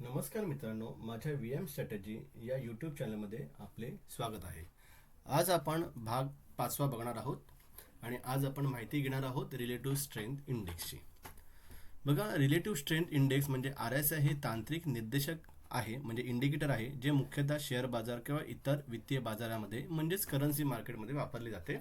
नमस्कार मित्रांनो माझ्या व्ही एम स्ट्रॅटजी या यूट्यूब चॅनलमध्ये आपले स्वागत आहे. आज आपण भाग पाचवा बघणार आहोत आणि आज आपण माहिती घेणार आहोत रिलेटिव्ह स्ट्रेंथ इंडेक्सची बघा रिलेटिव्ह स्ट्रेंथ इंडेक्स म्हणजे आर एस आय हे तांत्रिक निर्देशक आहे म्हणजे इंडिकेटर आहे जे मुख्यतः शेअर बाजार किंवा इतर वित्तीय बाजारामध्ये म्हणजेच करन्सी मार्केटमध्ये वापरले जाते.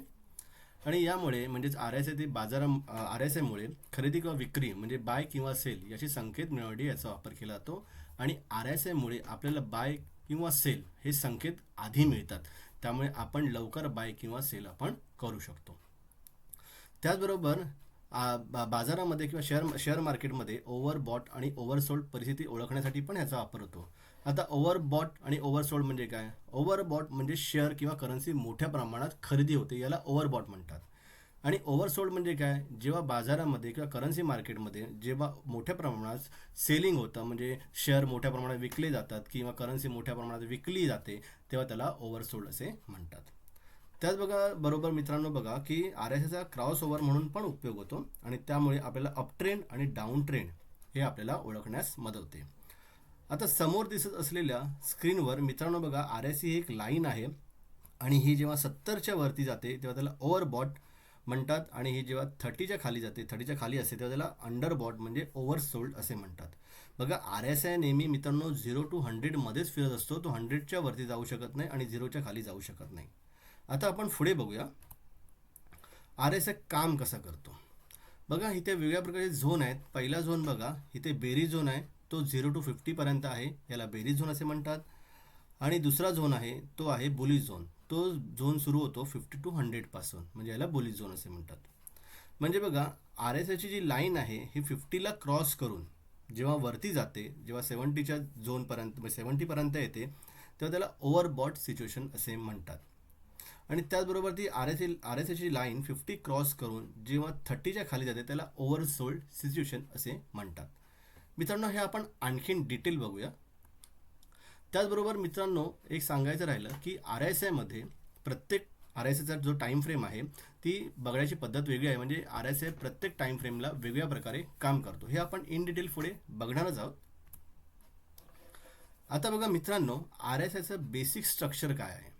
आणि यामुळे म्हणजेच आर एस आय ते बाजारा आर एस आयमुळे खरेदी किंवा विक्री म्हणजे बाय किंवा सेल याची संकेत मिळवण्यासाठी याचा वापर केला जातो. आणि आर एस आयमुळे आपल्याला बाय किंवा सेल हे संकेत आधी मिळतात. त्यामुळे आपण लवकर बाय किंवा सेल आपण करू शकतो. त्याचबरोबर बाजारामध्ये किंवा शेअर शेअर मार्केटमध्ये ओव्हर बॉट आणि ओव्हरसोल्ड परिस्थिती ओळखण्यासाठी पण याचा वापर होतो. आता ओव्हरबॉट आणि ओव्हरसोल्ड म्हणजे काय? ओव्हरबॉट म्हणजे शेअर किंवा करन्सी मोठ्या प्रमाणात खरेदी होते याला ओव्हरबॉट म्हणतात. आणि ओव्हरसोल्ड म्हणजे काय? जेव्हा बाजारामध्ये किंवा करन्सी मार्केटमध्ये जेव्हा मोठ्या प्रमाणात सेलिंग होतं म्हणजे शेअर मोठ्या प्रमाणात विकले जातात किंवा करन्सी मोठ्या प्रमाणात विकली जाते तेव्हा त्याला ओव्हरसोल्ड असे म्हणतात. त्याच बघा बरोबर मित्रांनो बघा की आर एस एचा क्रॉस ओव्हर म्हणून पण उपयोग होतो आणि त्यामुळे आपल्याला अपट्रेंड आणि डाऊन ट्रेंड हे आपल्याला ओळखण्यास मदत होते. आता समोर दिसत असलेल्या स्क्रीनवर मित्रांनो बघा आर एस ही एक लाईन आहे आणि ही जेव्हा सत्तरच्या वरती जाते तेव्हा त्याला ओव्हरबॉट म्हणतात आणि ही जेव्हा थर्टीच्या खाली जाते थर्टीच्या खाली असते तेव्हा त्याला अंडरबॉट म्हणजे ओव्हरसोल्ड असे म्हणतात. बघा आर एस आय नेहमी मित्रांनो झिरो टू हंड्रेडमध्येच फिरत असतो तो हंड्रेडच्या वरती जाऊ शकत नाही आणि झिरोच्या खाली जाऊ शकत नाही. आता आपण पुढे बघूया. आर एस आय काम कसं करतो? बघा इथे वेगळ्या प्रकारचे झोन आहेत. पहिला झोन बघा इथे बेरी झोन आहे. तो झिरो टू फिफ्टीपर्यंत आहे याला बेरी झोन असे म्हणतात. आणि दुसरा झोन आहे तो आहे बोली झोन तो झोन सुरू होतो फिफ्टी टू हंड्रेडपासून म्हणजे याला बोली झोन असे म्हणतात. म्हणजे बघा आर एस आयची जी लाईन आहे ही फिफ्टीला क्रॉस करून जेव्हा वरती जाते जेव्हा सेवन्टीच्या झोनपर्यंत म्हणजे सेवन्टीपर्यंत येते तेव्हा त्याला ओव्हरबॉट सिच्युएशन असे म्हणतात. आणि त्याचबरोबर ती आर एस आर एस एची लाईन फिफ्टी क्रॉस करून जेव्हा थर्टीच्या खाली जाते त्याला ओव्हरसोल्ड सिच्युएशन असे म्हणतात. मित्रांनो हे आपण आणखीन डिटेल बघूया. त्याचबरोबर मित्रांनो एक सांगायचं राहिलं की आर एस आयमध्ये प्रत्येक आर एस आयचा जो टाईम फ्रेम आहे ती बघण्याची पद्धत वेगळी आहे. म्हणजे आर एस आय प्रत्येक टाईम फ्रेमला वेगळ्या प्रकारे काम करतो. हे आपण इन डिटेल पुढे बघणारच आहोत. आता बघा मित्रांनो आर एस आयचं बेसिक स्ट्रक्चर काय आहे?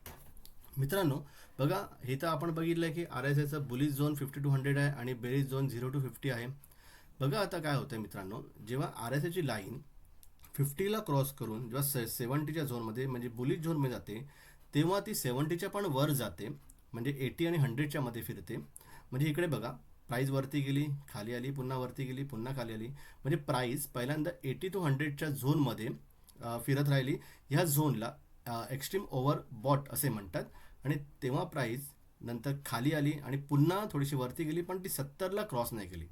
मित्रांनो बघा हे तर आपण बघितलं आहे की R S आयचं bullish zone fifty two hundred आहे आणि बेरीज झोन झिरो टू फिफ्टी आहे. बघा आता काय होतं मित्रांनो जेव्हा आर एस एची लाईन फिफ्टीला क्रॉस करून जेव्हा से सेवन्टीच्या झोनमध्ये म्हणजे बुलिश झोनमध्ये जाते तेव्हा ती सेवन्टीच्या पण वर जाते म्हणजे एटी आणि हंड्रेडच्या मध्ये फिरते. म्हणजे इकडे बघा प्राईज वरती गेली खाली आली पुन्हा वरती गेली पुन्हा खाली आली. म्हणजे प्राईस पहिल्यांदा एटी टू हंड्रेडच्या झोनमध्ये फिरत राहिली. ह्या झोनला एक्स्ट्रीम ओव्हर बॉट असे म्हणतात. आणि तेव्हा प्राईज नंतर खाली आली आणि पुन्हा थोडीशी वरती गेली पण ती सत्तरला क्रॉस नाही केली.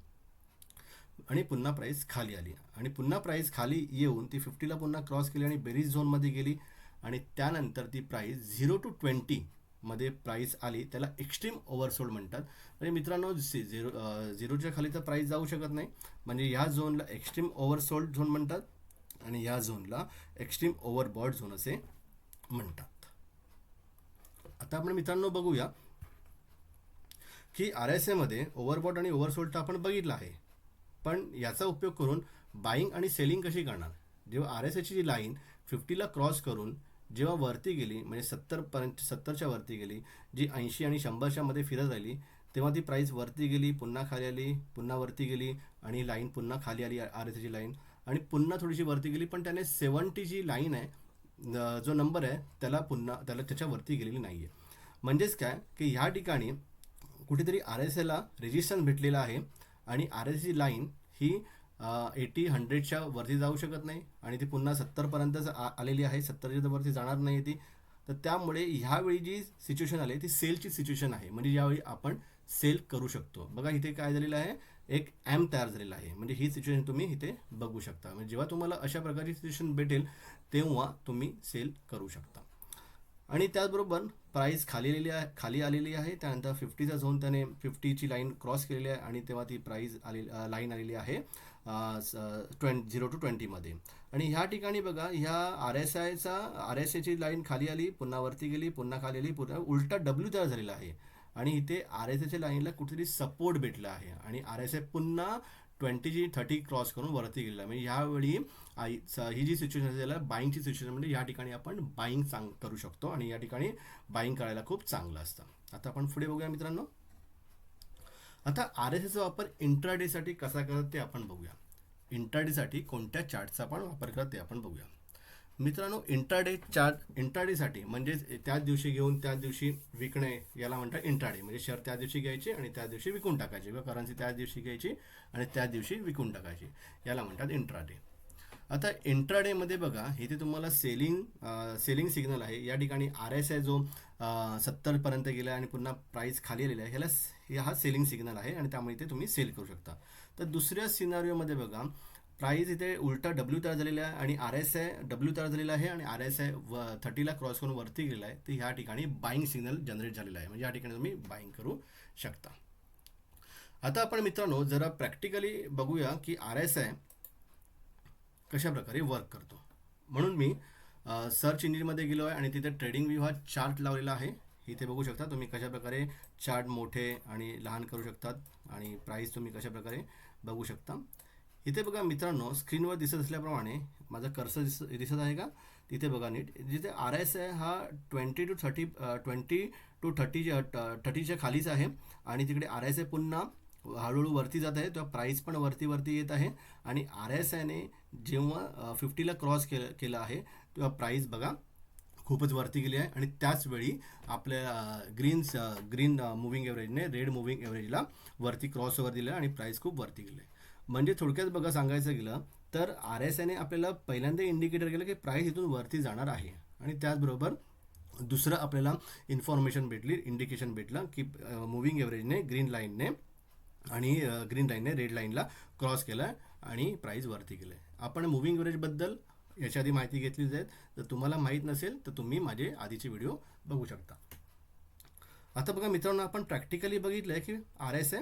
आणि पुन्हा प्राईस खाली आली. आणि पुन्हा प्राईस खाली येऊन ती फिफ्टीला पुन्हा क्रॉस केली आणि बेरीज झोनमध्ये गेली. आणि त्यानंतर ती प्राईस झिरो टू ट्वेंटी मध्ये प्राईस आली. त्याला एक्स्ट्रीम ओव्हरसोल्ड म्हणतात. म्हणजे मित्रांनो झिरो झिरोच्या खाली तर प्राईस जाऊ शकत नाही. म्हणजे ह्या झोनला एक्स्ट्रीम ओव्हरसोल्ड झोन म्हणतात. आणि या झोनला एक्स्ट्रीम ओव्हरबॉड झोन असे म्हणतात. आता आपण मित्रांनो बघूया की आर एस एमध्ये ओव्हरबॉट आणि ओव्हरसोल्ड आपण बघितलं आहे. पण याचा उपयोग करून बाईंग आणि सेलिंग कशी करणार? जेव्हा आर एस एची जी लाईन फिफ्टीला क्रॉस करून जेव्हा वरती गेली म्हणजे सत्तरपर्यंत सत्तरच्या वरती गेली जी ऐंशी आणि शंभरच्यामध्ये फिरत राहिली तेव्हा ती प्राईस वरती गेली पुन्हा खाली आली पुन्हा वरती गेली आणि लाईन पुन्हा खाली आली आर एस एची लाईन आणि पुन्हा थोडीशी वरती गेली पण त्याने सेवन्टी जी लाईन आहे जो नंबर आहे त्याला पुन्हा त्याला त्याच्यावरती गेलेली नाही आहे म्हणजेच काय? की ह्या ठिकाणी कुठेतरी आर एस एला रेजिस्टन्स भेटलेला आहे. आणि आर एस जी लाईन ही एटी हंड्रेडच्या वरती जाऊ शकत नाही आणि ती पुन्हा सत्तरपर्यंतच आ- आलेली आहे. सत्तरच्या वरती जाणार नाही ती. तर त्यामुळे ह्यावेळी जी सिच्युएशन आली ती सेलची सिच्युएशन आहे. म्हणजे यावेळी आपण सेल करू शकतो. बघा इथे काय झालेलं आहे? एक ॲम तयार झालेला आहे. म्हणजे ही सिच्युएशन तुम्ही इथे बघू शकता. म्हणजे जेव्हा तुम्हाला अशा प्रकारची सिच्युएशन भेटेल तेव्हा तुम्ही सेल करू शकता. आणि त्याचबरोबर प्राईस खाली आलेली आहे खाली आलेली आहे. त्यानंतर फिफ्टीचा झोन त्याने फिफ्टीची लाईन क्रॉस केलेली आहे आणि तेव्हा ती प्राईज आलेली लाईन आलेली आहे ट्वें झिरो टू ट्वेंटीमध्ये आणि ह्या ठिकाणी बघा ह्या आर एस आयचा आर एस आयची लाईन खाली आली पुन्हा वरती गेली पुन्हा खाली आली पुन्हा उलटा डब्ल्यू तयार झालेला आहे. आणि इथे आर एस आयच्या लाईनला कुठेतरी सपोर्ट भेटला आहे. आणि आर एस आय पुन्हा ट्वेंटी जी थर्टी क्रॉस करून वरती गेलेला म्हणजे ह्यावेळी आई- ही जी सिच्युएशन असेल बाईंगची सिच्युएशन म्हणजे या ठिकाणी आपण बाईंग चांग करू शकतो आणि या ठिकाणी बाईंग करायला खूप चांगलं असतं. आता आपण पुढे बघूया मित्रांनो. आता आर एस एसचा वापर इंट्राडेसाठी कसा करत ते आपण बघूया. इंट्राडेसाठी कोणत्या चार्टचा आपण वापर करत ते आपण बघूया. मित्रांनो इंट्राडे चार्ट इंट्राडेसाठी म्हणजेच त्याच दिवशी घेऊन त्याच दिवशी विकणे याला म्हणतात इंट्राडे म्हणजे शेअर त्या दिवशी घ्यायचे आणि त्या दिवशी विकून टाकायचे. किंवा करन्सी त्याच दिवशी घ्यायची आणि त्या दिवशी विकून टाकायची. याला म्हणतात इंट्राडे आता इंट्राडेमध्ये बघा इथे तुम्हाला सेलिंग सेलिंग सिग्नल आहे या ठिकाणी आर एस आय जो सत्तरपर्यंत गेला आणि पुन्हा प्राईस खाली आलेला आहे ह्याला हा सेलिंग सिग्नल आहे आणि त्यामुळे इथे तुम्ही सेल करू शकता. तर दुसऱ्या सिनारिओमध्ये बघा प्राईज इथे उलटा डब्ल्यू तयार झालेला आहे आणि आर एस आय डब्ल्यू तयार झालेला आहे आणि आर एस आय व थर्टीला क्रॉस करून वरती गेलेला आहे तर ह्या ठिकाणी बाईंग सिग्नल जनरेट झालेला आहे. म्हणजे या ठिकाणी तुम्ही बाईंग करू शकता. आता आपण मित्रांनो जरा प्रॅक्टिकली बघूया की आर एस आय कशा प्रकारे वर्क करतो. म्हणून मी सर्च इंजिनमध्ये गेलो आहे आणि तिथे ट्रेडिंग व्ह्यू हा चार्ट लावलेला आहे. इथे बघू शकता तुम्ही कशा प्रकारे चार्ट मोठे आणि लहान करू शकतात आणि प्राईस तुम्ही कशा प्रकारे बघू शकता. इथे बघा मित्रांनो स्क्रीनवर दिसत असल्याप्रमाणे माझा कर्सर दिस दिसत आहे का? तिथे बघा नीट. जिथे आर एस आहे हा twenty to thirty twenty to थर्टीच्या थर्टीच्या खालीच आहे. आणि तिकडे आर एस आहे पुन्हा. हळूहळू वरती जात आहे. तेव्हा प्राईस पण वरती वरती येत आहे. आणि आर एस आयने जेव्हा फिफ्टीला क्रॉस केलं केलं आहे तेव्हा प्राईस बघा खूपच वरती गेली आहे. आणि त्याच वेळी आपल्या ग्रीन ग्रीन मुव्हिंग एव्हरेजने रेड मुव्हिंग एव्हरेजला वरती क्रॉस ओव्हर दिलं आणि प्राईस खूप वरती गेली आहे. म्हणजे थोडक्यात बघा सांगायचं गेलं तर आर एस आयने आपल्याला पहिल्यांदा इंडिकेटर केलं की प्राईस इथून वरती जाणार आहे. आणि त्याचबरोबर दुसरं आपल्याला इन्फॉर्मेशन भेटली इंडिकेशन भेटलं की मुव्हिंग एव्हरेजने ग्रीन लाईनने आणि ग्रीन लाईनने रेड लाईनला क्रॉस केला आहे आणि प्राईस वरती गेलं आपण मुव्हिंग एव्हरेजबद्दल याच्या आधी माहिती घेतली जाईल तर तुम्हाला माहीत नसेल तर तुम्ही माझे आधीचे व्हिडिओ बघू शकता. आता बघा मित्रांनो आपण प्रॅक्टिकली बघितलं आहे की R S I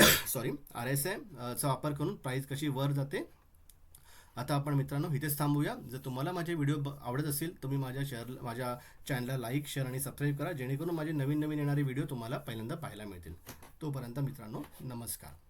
sorry R S चा वापर करून प्राईस कशी वर जाते. आता आपण मित्रांनो इथेच थांबूया. जर तुम्हाला माझे व्हिडिओ ब- आवडत असेल तुम्ही माझ्या शेअर माझ्या चॅनलला लाईक शेअर आणि सबस्क्राईब करा जेणेकरून माझे नवीन नवीन येणारे व्हिडिओ तुम्हाला पहिल्यांदा पाहायला मिळतील. तोपर्यंत मित्रांनो नमस्कार.